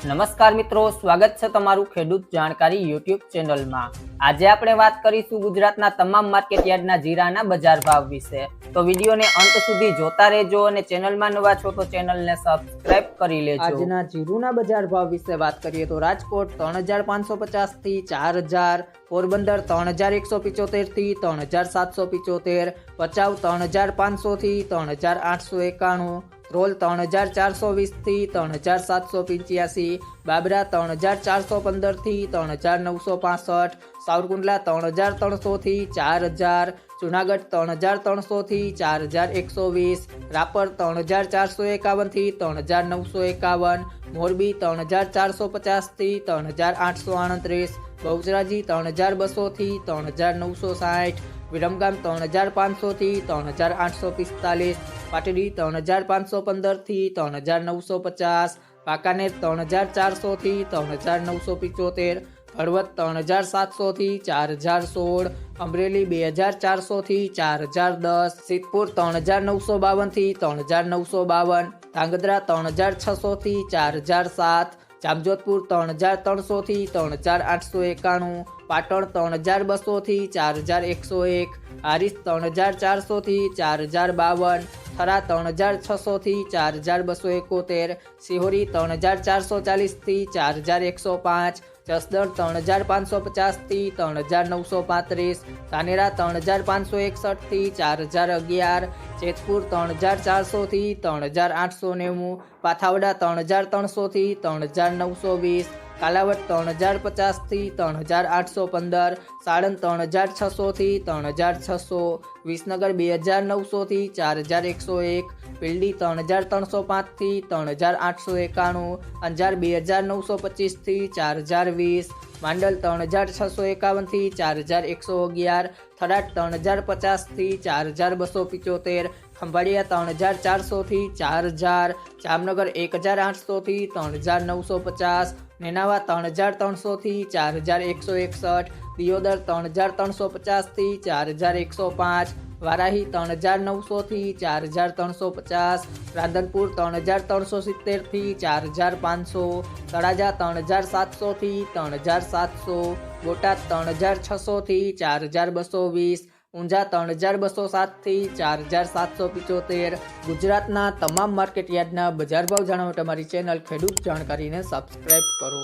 નમસ્કાર મિત્રો, સ્વાગત છે તમારું ખેડૂત જાણકારી યુટ્યુબ ચેનલમાં. આજે આપણે વાત કરીશું ગુજરાતના તમામ માર્કેટ યાર્ડના જીરાના બજાર ભાવ વિશે. તો વિડીયોને અંત સુધી જોતા રહેજો અને ચેનલમાં નવા છો તો ચેનલને સબસ્ક્રાઇબ કરી લેજો. આજના જીરુના બજાર ભાવ વિશે વાત કરીએ તો રાજકોટ ત્રણ હજાર પાંચસો પચાસથી ચાર હજાર, પોરબંદર ત્રણ હજાર એકસો પિચોતેરથી ત્રણ હજાર સાતસો પિચોતેર ભચાઉ ત્રણ હજાર પાંચસો થી ત્રણ હજાર આઠસો એકાણું રોલ ત્રણ હજાર ચારસો વીસથી ત્રણ હજાર સાતસો પંચ્યાસી, બાબરા ત્રણ હજાર ચારસો પંદરથી ત્રણ હજાર નવસો પાસઠ, સાવરકુંડલા ત્રણ હજાર ત્રણસોથી ચાર હજાર જુનાગઢ ત્રણ હજાર ત્રણસોથી ચાર હજાર એકસો વીસ રાપર ત્રણ હજાર ચારસો એકાવનથી ત્રણ હજાર નવસો એકાવન મોરબી ત્રણ હજાર ચારસો પચાસથી ત્રણ હજાર આઠસો આડત્રીસ બહુચરાજી ત્રણ હજાર બસોથી ત્રણ હજાર નવસો સાઠ વિરમગામ ત્રણ હજાર પાંચસોથી ત્રણ હજાર આઠસો પિસ્તાલીસ પાટડી ત્રણ હજાર પાંચસો પંદરથી ત્રણ હજાર નવસો પચાસ વાંકાનેર ત્રણ હજાર ચારસોથી ત્રણ હજાર નવસો પિચોતેર હળવદ ત્રણ હજાર સાતસોથી ચાર હજાર સોળ અમરેલી બે હજાર ચારસોથી ચાર હજાર દસ સિદ્ધપુર ત્રણ હજાર નવસો બાવનથી ત્રણ હજાર નવસો બાવન ધાંગધ્રા ત્રણ હજાર છસોથી ચાર હજાર સાત જામજોધપુર ત્રણ હજાર ત્રણસોથી ત્રણ હજાર આઠસો એકાણું પાટણ ત્રણ હજાર બસોથી ચાર હજાર એકસો એક હારીસ ત્રણ હજાર ચારસોથી ચાર હજાર બાવન થરા ત્રણ હજાર છસોથી ચાર હજાર બસો એકોતેર સિહોરી ત્રણ હજાર ચારસો ચાલીસથી ચાર હજાર એકસો પાંચ જસદણ ત્રણ હજાર પાંચસો પચાસથી ત્રણ હજાર નવસો પાંત્રીસ ધાનેરા ત્રણ હજાર પાંચસો એકસઠથી ચાર હજાર અગિયાર જેતપુર ત્રણ હજાર ચારસોથી ત્રણ હજાર આઠસો નેવું પાથાવડા ત્રણ હજાર ત્રણસોથી ત્રણ હજાર નવસો વીસ કાલાવડ ત્રણ હજાર પચાસથી ત્રણ હજાર આઠસો પંદર સાળંદ ત્રણ હજાર છસોથી ત્રણ હજાર છસો વિસનગર બે હજાર નવસોથી ચાર હજાર એકસો એક, પીલડી ત્રણ હજાર ત્રણસો પાંચથી ત્રણ હજાર આઠસો એકાણું, અંજાર બે હજાર નવસો પચીસથી ચાર હજાર વીસ, માંડલ ત્રણ હજાર છસો એકાવનથી ચાર હજાર એકસો અગિયાર, થરાદ ત્રણ હજાર પચાસથી ચાર હજાર બસો પિચોતેર, ખંભાળિયા ત્રણ હજાર ચારસોથી ચાર હજાર, જામનગર એક હજાર આઠસોથી ત્રણ હજાર નવસો પચાસ, નેનાવા ત્રણ હજાર ત્રણસોથી ચાર હજાર એકસો એકસઠ દિયોદર ત્રણ હજાર ત્રણસો પચાસથી ચાર હજાર એકસો પાંચ, વારાહી ત્રણ હજાર નવસોથી ચાર હજાર ત્રણસો પચાસ, રાધનપુર ત્રણ હજાર ત્રણસો સિત્તેરથી ચાર હજાર પાંચસો, તળાજા ત્રણ હજાર સાતસોથી ત્રણ હજાર સાતસો, બોટાદ ત્રણ હજાર છસોથી ચાર હજાર બસો વીસ, ઊંઝા ત્રણ હજાર બસો સાતથી ચાર હજાર સાતસો પિચોતેર, ગુજરાતના તમામ માર્કેટ યાર્ડના બજાર ભાવ જાણવા માટે અમારી ચેનલ ખેડૂત જાણકારીને સબસ્ક્રાઇબ કરો.